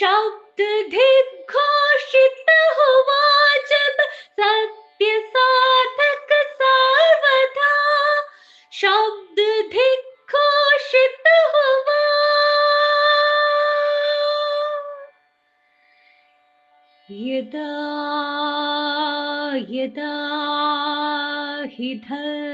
शब्द दिग्घोषित हुआ जब सत्य साधक सर्वथा। शब्द दिग्घोषित हुआ। यदा यदा हि धर्मस्य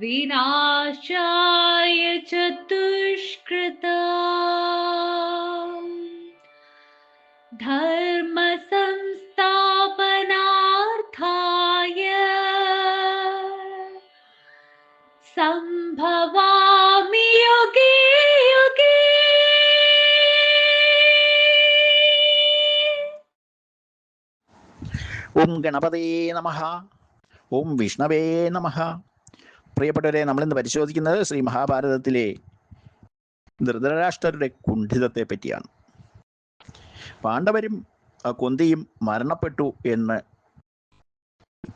विनाशाय चतुष्कृता धर्मसंस्थापनार्थाय सम्भवामि युगे युगे। ॐ गणपते नमः। ओम विष्णवे नमः। പ്രിയപ്പെട്ടവരെ നമ്മളിന്ന് പരിശോധിക്കുന്നത് ശ്രീ മഹാഭാരതത്തിലെ ധൃതരാഷ്ട്രരുടെ കുണ്ഠിതത്തെ പറ്റിയാണ്. പാണ്ഡവരും കൊന്തിയും മരണപ്പെട്ടു എന്ന്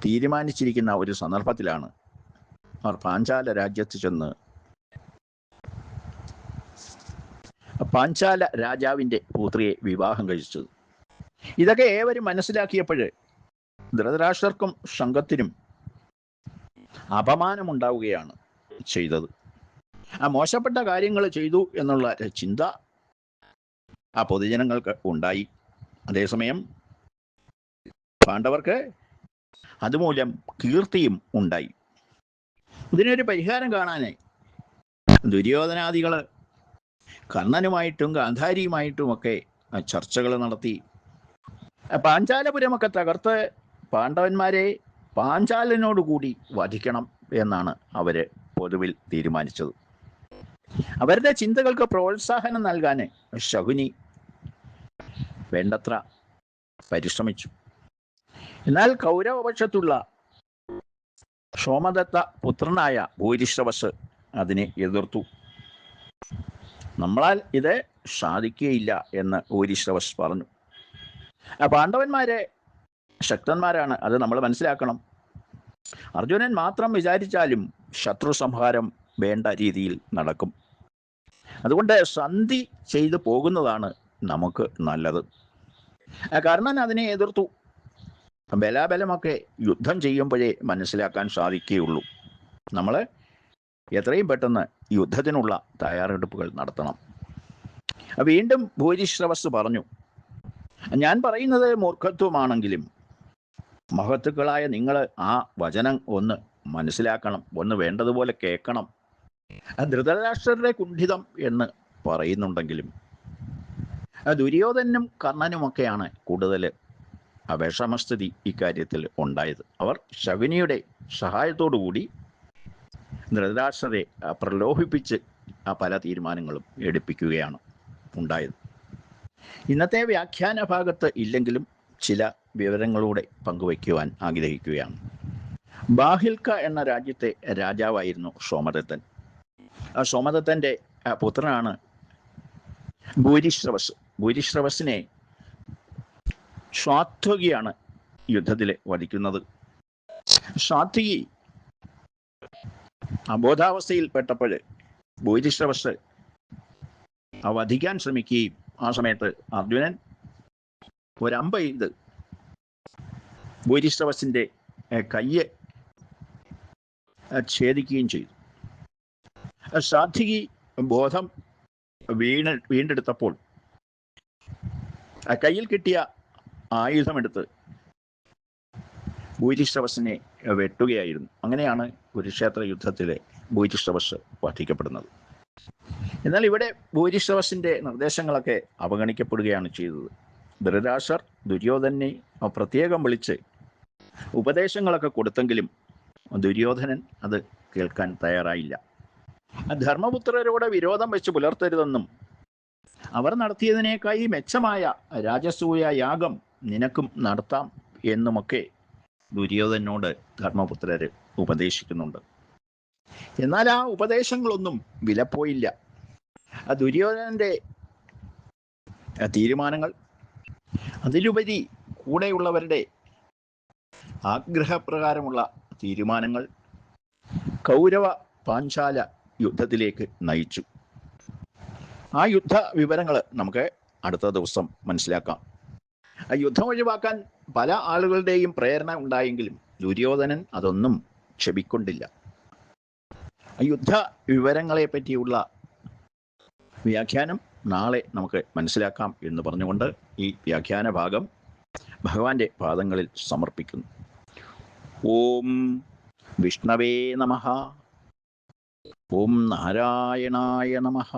തീരുമാനിച്ചിരിക്കുന്ന ഒരു സന്ദർഭത്തിലാണ് അവർ പാഞ്ചാല രാജ്യത്ത് ചെന്ന് പാഞ്ചാല രാജാവിന്റെ പുത്രിയെ വിവാഹം കഴിച്ചത്. ഇതൊക്കെ ഏവരും മനസ്സിലാക്കിയപ്പോൾ ധൃതരാഷ്ട്രർക്കും സംഘത്തിനും അപമാനമുണ്ടാവുകയാണ് ചെയ്തത്. ആ മോശപ്പെട്ട കാര്യങ്ങൾ ചെയ്തു എന്നുള്ള ചിന്ത ആ പൊതുജനങ്ങൾക്ക് ഉണ്ടായി. അതേസമയം പാണ്ഡവർക്ക് അതുമൂലം കീർത്തിയും ഉണ്ടായി. ഇതിനൊരു പരിഹാരം കാണാനേ ദുര്യോധനാദികൾ കർണനുമായിട്ടും ഗാന്ധാരിയുമായിട്ടുമൊക്കെ ചർച്ചകൾ നടത്തി. പാഞ്ചാലപുരമൊക്കെ തകർത്ത് പാണ്ഡവന്മാരെ പാഞ്ചാലനോട് കൂടി വധിക്കണം എന്നാണ് അവർ പൊതുവിൽ തീരുമാനിച്ചത്. അവരുടെ ചിന്തകൾക്ക് പ്രോത്സാഹനം നൽകാൻ ശകുനി വേണ്ടത്ര പരിശ്രമിച്ചു. എന്നാൽ കൗരവപക്ഷത്തുള്ള സോമദത്ത പുത്രനായ ഭൂരിശ്രവസ് അതിനെ എതിർത്തു. നമ്മളാൽ ഇത് സാധിക്കുകയില്ല എന്ന് ഭൂരിശ്രവസ് പറഞ്ഞു. പാണ്ഡവന്മാരെ ശക്തന്മാരാണ്. അത് നമ്മൾ മനസ്സിലാക്കണം. അർജുനൻ മാത്രം വിചാരിച്ചാലും ശത്രു സംഹാരം വേണ്ട രീതിയിൽ നടക്കും. അതുകൊണ്ട് സന്ധി ചെയ്തു പോകുന്നതാണ് നമുക്ക് നല്ലത്. കർണൻ അതിനെ എതിർത്തു. ബലാബലമൊക്കെ യുദ്ധം ചെയ്യുമ്പോഴേ മനസ്സിലാക്കാൻ സാധിക്കുകയുള്ളൂ. നമ്മൾ എത്രയും പെട്ടെന്ന് യുദ്ധത്തിനുള്ള തയ്യാറെടുപ്പുകൾ നടത്തണം. വീണ്ടും ഭൂരിശ്രവസ് പറഞ്ഞു. ഞാൻ പറയുന്നത് മൂർഖത്വമാണെങ്കിലും മഹത്തുക്കളായ നിങ്ങൾ ആ വചനം ഒന്ന് മനസ്സിലാക്കണം ഒന്ന് വേണ്ടതുപോലെ കേൾക്കണം. ധൃതരാഷ്ട്രരുടെ കുണ്ഠിതം എന്ന് പറയുന്നുണ്ടെങ്കിലും ദുര്യോധനും കർണനുമൊക്കെയാണ് കൂടുതൽ വിഷമസ്ഥിതി ഇക്കാര്യത്തിൽ ഉണ്ടായത്. അവർ ശകുനിയുടെ സഹായത്തോടു കൂടി ധൃതരാഷ്ട്രരെ പ്രലോഭിപ്പിച്ച് ആ പല തീരുമാനങ്ങളും എടുപ്പിക്കുകയാണ് ഉണ്ടായത്. ഇന്നത്തെ വ്യാഖ്യാന ഭാഗത്ത് ഇല്ലെങ്കിലും ചില വിവരങ്ങളൂടെ പങ്കുവയ്ക്കുവാൻ ആഗ്രഹിക്കുകയാണ്. ബാഹിൽക്ക എന്ന രാജ്യത്തെ രാജാവായിരുന്നു സോമദത്തൻ. ആ പുത്രനാണ് ഭൂരിശ്രവസ്. ഭൂരിശ്രവസിനെ സ്വാത്വകിയാണ് യുദ്ധത്തിൽ വധിക്കുന്നത്. സ്വാത്വികി അബോധാവസ്ഥയിൽ പെട്ടപ്പോൾ ഭൂരിശ്രവസ് വധിക്കാൻ ശ്രമിക്കുകയും ആ സമയത്ത് അർജുനൻ ഒരമ്പ ഇത് ഭൂരിശ്രവസിന്റെ കയ്യെ ഛേദിക്കുകയും ചെയ്തു. സാധികി ബോധം വീണ വീണ്ടെടുത്തപ്പോൾ കയ്യിൽ കിട്ടിയ ആയുധമെടുത്ത് ഭൂരിശ്രവസിനെ വെട്ടുകയായിരുന്നു. അങ്ങനെയാണ് കുരുക്ഷേത്ര യുദ്ധത്തിലെ ഭൂരിശ്രവസ് വധിക്കപ്പെടുന്നത്. എന്നാൽ ഇവിടെ ഭൂരിശ്രവസിന്റെ നിർദ്ദേശങ്ങളൊക്കെ അവഗണിക്കപ്പെടുകയാണ് ചെയ്തത്. ധൃതരാഷ്ട്രർ ദുര്യോധനെ പ്രത്യേകം വിളിച്ച് ഉപദേശങ്ങളൊക്കെ കൊടുത്തെങ്കിലും ദുര്യോധനൻ അത് കേൾക്കാൻ തയ്യാറായില്ല. ധർമ്മപുത്രരോട് വിരോധം വെച്ച് പുലർത്തരുതെന്നും അവർ നടത്തിയതിനേക്കായി മെച്ചമായ രാജസൂയ യാഗം നിനക്കും നടത്താം എന്നുമൊക്കെ ദുര്യോധനോട് ധർമ്മപുത്രര് ഉപദേശിക്കുന്നുണ്ട്. എന്നാൽ ആ ഉപദേശങ്ങളൊന്നും വിലപ്പോയില്ല. ആ ദുര്യോധനന്റെ തീരുമാനങ്ങൾ അതിലുപരി കൂടെയുള്ളവരുടെ ആഗ്രഹപ്രകാരമുള്ള തീരുമാനങ്ങൾ കൗരവ പാഞ്ചാല യുദ്ധത്തിലേക്ക് നയിച്ചു. ആ യുദ്ധ വിവരങ്ങൾ നമുക്ക് അടുത്ത ദിവസം മനസ്സിലാക്കാം. ആ യുദ്ധം ഒഴിവാക്കാൻ പല ആളുകളുടെയും പ്രേരണ ഉണ്ടായെങ്കിലും ദുര്യോധനൻ അതൊന്നും ക്ഷമിക്കൊണ്ടില്ല. യുദ്ധ വിവരങ്ങളെ പറ്റിയുള്ള വ്യാഖ്യാനം നാളെ നമുക്ക് മനസ്സിലാക്കാം എന്ന് പറഞ്ഞുകൊണ്ട് ഈ വ്യാഖ്യാന ഭാഗം ഭഗവാന്റെ പാദങ്ങളിൽ സമർപ്പിക്കുന്നു. ഓം വിഷ്ണവേ നമ. ഓം നാരായണായ നമഃ.